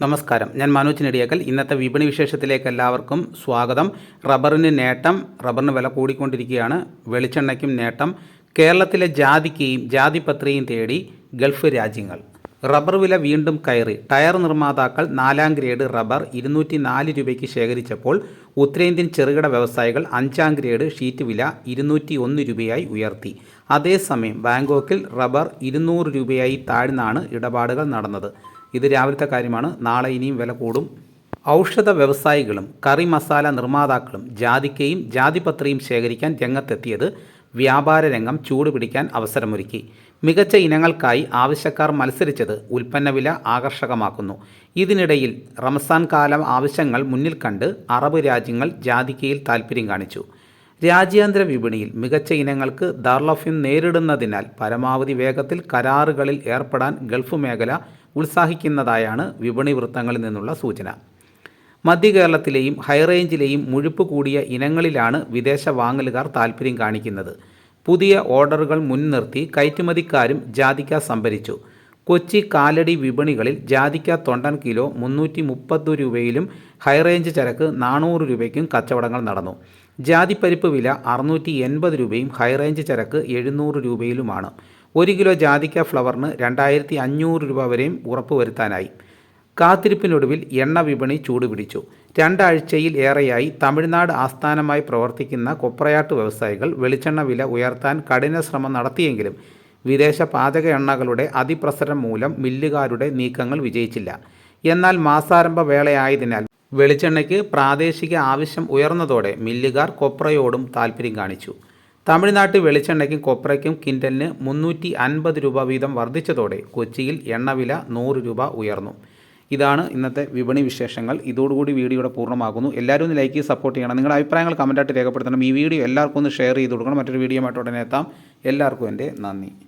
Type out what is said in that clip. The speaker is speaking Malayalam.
നമസ്കാരം. ഞാൻ മനോജ് നെടിയേക്കൽ. ഇന്നത്തെ വിപണി വിശേഷത്തിലേക്ക് എല്ലാവർക്കും സ്വാഗതം. റബ്ബറിന് നേട്ടം റബ്ബറിന് വില കൂടിക്കൊണ്ടിരിക്കുകയാണ്. വെളിച്ചെണ്ണയ്ക്കും നേട്ടം. കേരളത്തിലെ ജാതിക്കയും ജാതിപത്രിയും തേടി ഗൾഫ് രാജ്യങ്ങൾ. റബ്ബർ വില വീണ്ടും കയറി. ടയർ നിർമ്മാതാക്കൾ നാലാം ഗ്രേഡ് റബ്ബർ ഇരുന്നൂറ്റി നാല് രൂപയ്ക്ക് ശേഖരിച്ചപ്പോൾ ഉത്തരേന്ത്യൻ ചെറുകിട വ്യവസായികൾ അഞ്ചാം ഗ്രേഡ് ഷീറ്റ് വില ഇരുന്നൂറ്റി ഒന്ന് രൂപയായി ഉയർത്തി. അതേസമയം ബാങ്കോക്കിൽ റബ്ബർ ഇരുന്നൂറ് രൂപയായി താഴ്ന്നാണ് ഇടപാടുകൾ നടന്നത്. ഇത് രാവിലത്തെ കാര്യമാണ്. നാളെ ഇനിയും വില കൂടും. ഔഷധ വ്യവസായികളും കറി മസാല നിർമ്മാതാക്കളും ജാതിക്കയും ജാതിപത്രിയും ശേഖരിക്കാൻ രംഗത്തെത്തിയത് വ്യാപാര രംഗം ചൂടുപിടിക്കാൻ അവസരമൊരുക്കി. മികച്ച ഇനങ്ങൾക്കായി ആവശ്യക്കാർ മത്സരിച്ചത് ഉൽപ്പന്ന വില ആകർഷകമാക്കുന്നു. ഇതിനിടയിൽ റംസാൻ കാലം ആവശ്യങ്ങൾ മുന്നിൽ കണ്ട് അറബ് രാജ്യങ്ങൾ ജാതിക്കയിൽ താൽപ്പര്യം കാണിച്ചു. രാജ്യാന്തര വിപണിയിൽ മികച്ച ഇനങ്ങൾക്ക് ദാർലഭ്യം നേരിടുന്നതിനാൽ പരമാവധി വേഗത്തിൽ കരാറുകളിൽ ഏർപ്പെടാൻ ഗൾഫ് മേഖല ഉത്സാഹിക്കുന്നതായാണ് വിപണി വൃത്തങ്ങളിൽ നിന്നുള്ള സൂചന. മധ്യ കേരളത്തിലെയും ഹൈറേഞ്ചിലെയും മുഴുപ്പ് കൂടിയ ഇനങ്ങളിലാണ് വിദേശ വാങ്ങലുകാർ താൽപ്പര്യം കാണിക്കുന്നത്. പുതിയ ഓർഡറുകൾ മുൻനിർത്തി കയറ്റുമതിക്കാരും ജാതിക്ക സംഭരിച്ചു. കൊച്ചി കാലടി വിപണികളിൽ ജാതിക്ക തൊണ്ടൻ കിലോ മുന്നൂറ്റി മുപ്പത് രൂപയിലും ഹൈറേഞ്ച് ചരക്ക് നാനൂറ് രൂപയ്ക്കും കച്ചവടങ്ങൾ നടന്നു. ജാതിപ്പരിപ്പ് വില അറുന്നൂറ്റി എൺപത് രൂപയും ഹൈറേഞ്ച് ചരക്ക് എഴുന്നൂറ് രൂപയിലുമാണ്. ഒരു കിലോ ജാതിക്ക ഫ്ലവറിന് രണ്ടായിരത്തി അഞ്ഞൂറ് രൂപ വരെയും ഉറപ്പുവരുത്താനായി. കാത്തിരിപ്പിനൊടുവിൽ എണ്ണ വിപണി ചൂടുപിടിച്ചു. രണ്ടാഴ്ചയിൽ ഏറെയായി തമിഴ്നാട് ആസ്ഥാനമായി പ്രവർത്തിക്കുന്ന കൊപ്രയാട്ട് വ്യവസായികൾ വെളിച്ചെണ്ണ വില ഉയർത്താൻ കഠിന ശ്രമം നടത്തിയെങ്കിലും വിദേശ പാചക എണ്ണകളുടെ അതിപ്രസരം മൂലം മില്ലുകാരുടെ നീക്കങ്ങൾ വിജയിച്ചില്ല. എന്നാൽ മാസാരംഭ വേളയായതിനാൽ വെളിച്ചെണ്ണയ്ക്ക് പ്രാദേശിക ആവശ്യം ഉയർന്നതോടെ മില്ലുകാർ കൊപ്രയോടും താൽപ്പര്യം കാണിച്ചു. തമിഴ്നാട്ടിൽ വെളിച്ചെണ്ണയ്ക്കും കൊപ്രയ്ക്കും കിൻഡലിന് മുന്നൂറ്റി അൻപത് രൂപ വീതം വർദ്ധിച്ചതോടെ കൊച്ചിയിൽ എണ്ണവില നൂറ് രൂപ ഉയർന്നു. ഇതാണ് ഇന്നത്തെ വിപണി വിശേഷങ്ങൾ. ഇതോടുകൂടി വീഡിയോയുടെ പൂർണമാകുന്നു. എല്ലാവരും ഒന്ന് ലൈക്ക് ചെയ്ത് സപ്പോർട്ട് ചെയ്യണം. നിങ്ങളുടെ അഭിപ്രായങ്ങൾ കമന്റായിട്ട് രേഖപ്പെടുത്തണം. ഈ വീഡിയോ എല്ലാവർക്കും ഒന്ന് ഷെയർ ചെയ്ത് കൊടുക്കണം. മറ്റൊരു വീഡിയോ ആയിട്ട് ഉടനെ എത്താം. എല്ലാവർക്കും എന്റെ നന്ദി.